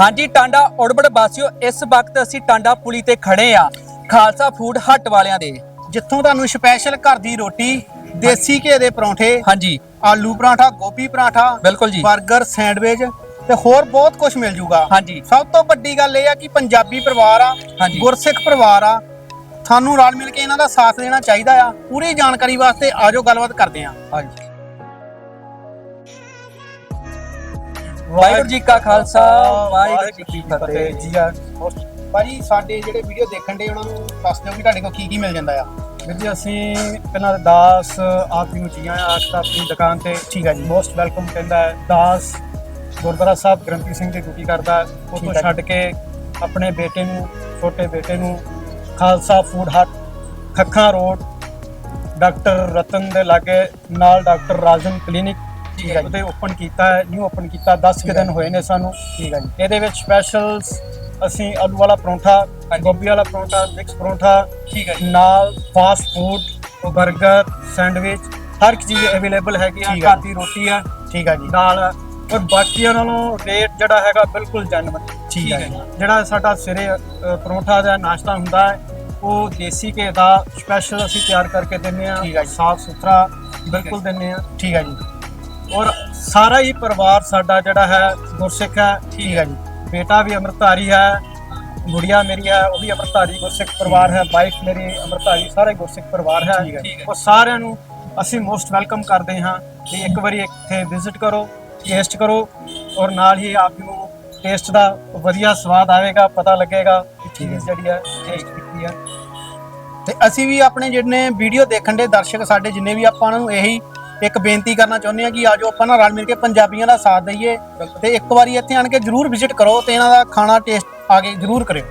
ਹਾਂਜੀ ਟਾਂਡਾ ਉੜਬੜ ਵਾਸੀਓ ਇਸ ਵਕਤ ਅਸੀਂ ਟਾਂਡਾ ਪੁਲੀ ਤੇ ਖੜੇ ਆ। ਖਾਲਸਾ ਫੂਡ ਹੱਟ ਵਾਲਿਆਂ ਦੇ। ਜਿੱਥੋਂ ਤੁਹਾਨੂੰ ਸਪੈਸ਼ਲ ਘਰ ਦੀ ਰੋਟੀ ਦੇਸੀ ਘੇ ਦੇ ਪਰੌਂਠੇ ਹਾਂਜੀ। ਆਲੂ ਪਰਾਠਾ ਗੋਭੀ ਪਰਾਠਾ ਬਿਲਕੁਲ ਜੀ। 버ਗਰ ਸੈਂਡਵਿਚ ਤੇ ਹੋਰ ਬਹੁਤ ਕੁਝ ਮਿਲ ਜੂਗਾ। ਹਾਂਜੀ। ਸਭ ਤੋਂ ਵੱਡੀ ਗੱਲ ਇਹ ਆ ਕਿ ਪੰਜਾਬੀ ਪਰਿਵਾਰ ਆ ਹਾਂਜੀ। ਗੁਰਸਿੱਖ ਪਰਿਵਾਰ ਆ ਤੁਹਾਨੂੰ ਰਲ ਮਿਲ ਕੇ ਇਹਨਾਂ ਦਾ ਸਾਥ ਦੇਣਾ ਚਾਹੀਦਾ ਆ। ਪੂਰੀ ਜਾਣਕਾਰੀ ਵਾਸਤੇ ਆਜੋ ਗੱਲਬਾਤ ਕਰਦੇ ਆ। ਹਾਂਜੀ। ਵਾਹਿਗੁਰੂ ਜੀ ਕਾ ਖਾਲਸਾ ਵਾਹਿਗੁਰੂ ਜੀ ਕੀ ਫਤਿਹ ਜੀ ਆ। ਭਾਜੀ ਸਾਡੇ ਜਿਹੜੇ ਵੀਡੀਓ ਦੇਖਣ ਦੇ ਉਹਨਾਂ ਨੂੰ ਦੱਸ ਦਿਓ ਕਿ ਤੁਹਾਡੇ ਕੋਲ ਕੀ ਕੀ ਮਿਲ ਜਾਂਦਾ ਆ। ਵੀਰ ਜੀ ਅਸੀਂ ਪਹਿਲਾਂ ਤਾਂ ਦਾਸ ਆਪ ਜੀ ਨੂੰ ਜੀ ਆਇਆਂ ਆਖਤਾ ਆਪਣੀ ਦੁਕਾਨ ਤੇ। ਠੀਕ ਆ ਜੀ। ਮੋਸਟ ਵੈਲਕਮ ਕਹਿੰਦਾ ਹੈ। ਦਾਸ ਗੁਰਦੁਆਰਾ ਸਾਹਿਬ ਗ੍ਰੰਥੀ ਸਿੰਘ ਦੀ ਡਿਊਟੀ ਕਰਦਾ। ਉਹ ਤੋਂ ਛੱਡ ਕੇ ਆਪਣੇ ਬੇਟੇ ਨੂੰ ਛੋਟੇ ਬੇਟੇ ਨੂੰ Khalsa food hut Khakhan road doctor Ratan ਦੇ ਲਾਗੇ ਨਾਲ ਡਾਕਟਰ ਰਾਜਨ ਕਲੀਨਿਕ ਠੀਕ ਹੈ ਜੀ। ਉਹਦੇ ਓਪਨ ਕੀਤਾ ਹੈ ਨਿਊ ਓਪਨ ਕੀਤਾ 10 ਠੀਕ ਕੁ ਹੈ ਦਿਨ ਹੋਏ ਨੇ ਸਾਨੂੰ ਠੀਕ ਆ ਜੀ ਇਹਦੇ ਵਿੱਚ ਸਪੈਸ਼ਲਸ ਅਸੀਂ ਆਲੂ ਵਾਲਾ ਪਰੌਂਠਾ ਗੋਭੀ ਵਾਲਾ ਪਰੌਂਠਾ ਮਿਕਸ ਪਰੌਂਠਾ ਠੀਕ ਹੈ ਜੀ ਨਾਲ ਫਾਸਟ ਫੂਡ 버ਗਰ ਸੈਂਡਵਿਚ ਹਰ ਇੱਕ ਚੀਜ਼ ਅਵੇਲੇਬਲ ਹੈਗੀ ਆ ਠੀਕ ਹੈ ਘਰ ਦੀ ਰੋਟੀ ਆ ਠੀਕ ਆ ਜੀ ਨਾਲ। ਔਰ ਬਾਕੀਆਂ ਨਾਲੋਂ ਰੇਟ ਜਿਹੜਾ ਹੈਗਾ ਬਿਲਕੁਲ ਜੈਨੂਇਨ ਠੀਕ ਹੈ ਜੀ ਜਿਹੜਾ ਸਾਡਾ ਸਵੇਰੇ ਅ, ਪਰੌਂਠਾ ਦਾ ਨਾਸ਼ਤਾ ਹੁੰਦਾ ਹੈ ਉਹ ਦੇਸੀ ਘੇ ਦਾ ਸਪੈਸ਼ਲ ਅਸੀਂ ਤਿਆਰ ਕਰਕੇ ਦਿੰਨੇ ਆ ਠੀਕ ਹੈ ਜੀ। ਸਾਫ਼ ਸੁਥਰਾ ਬਿਲਕੁਲ ਦਿੰਨੇ ਆ ਠੀਕ ਆ ਜੀ ਔਰ ਸਾਰਾ ਹੀ ਪਰਿਵਾਰ ਸਾਡਾ ਜਿਹੜਾ ਹੈ ਗੁਰਸਿੱਖ ਹੈ ਠੀਕ ਆ ਜੀ ਬੇਟਾ ਵੀ ਅੰਮ੍ਰਿਤਧਾਰੀ ਹੈ ਗੁੜੀਆ ਮੇਰੀ ਹੈ ਉਹ ਵੀ ਅੰਮ੍ਰਿਤਧਾਰੀ ਗੁਰਸਿੱਖ ਪਰਿਵਾਰ ਹੈ ਵਾਈਫ ਮੇਰੀ ਅੰਮ੍ਰਿਤਧਾਰੀ ਸਾਰੇ ਗੁਰਸਿੱਖ ਪਰਿਵਾਰ ਹੈ ਹੈ। ਹੈ। ਉਹ ਸਾਰਿਆਂ ਨੂੰ ਅਸੀਂ ਮੋਸਟ ਵੈਲਕਮ ਕਰਦੇ ਹਾਂ ਕਿ ਇੱਕ ਵਾਰੀ ਇੱਥੇ ਵਿਜ਼ਿਟ ਕਰੋ ਟੇਸਟ ਕਰੋ ਔਰ ਨਾਲ ਹੀ ਆਪ ਨੂੰ ਟੇਸਟ ਦਾ ਵਧੀਆ ਸਵਾਦ ਆਵੇਗਾ ਪਤਾ ਲੱਗੇਗਾ ਕਿ ਚੀਜ਼ ਜਿਹੜੀ ਹੈ ਟੇਸਟ ਕੀਤੀ ਹੈ ਤੇ ਅਸੀਂ ਵੀ ਆਪਣੇ ਜਿਹੜੇ ਵੀਡੀਓ ਦੇਖਣ ਦੇ ਦਰਸ਼ਕ ਸਾਡੇ ਜਿੰਨੇ ਵੀ ਆਪਾਂ ਨੂੰ ਇਹੀ ਇੱਕ ਬੇਨਤੀ ਕਰਨਾ ਚਾਹੁੰਦੇ ਆ ਕਿ ਆਜੋ ਆਪਾਂ ਨਾਲ ਰਲ ਮਿਲ ਕੇ ਪੰਜਾਬੀਆਂ ਦਾ ਸਾਥ ਦਈਏ ਤੇ ਇੱਕ ਵਾਰੀ ਇੱਥੇ ਆਣ ਕੇ ਜਰੂਰ ਵਿਜ਼ਿਟ ਕਰੋ ਤੇ ਇਹਨਾਂ ਦਾ ਖਾਣਾ ਟੇਸਟ ਆ ਕੇ ਜਰੂਰ ਕਰਿਓ।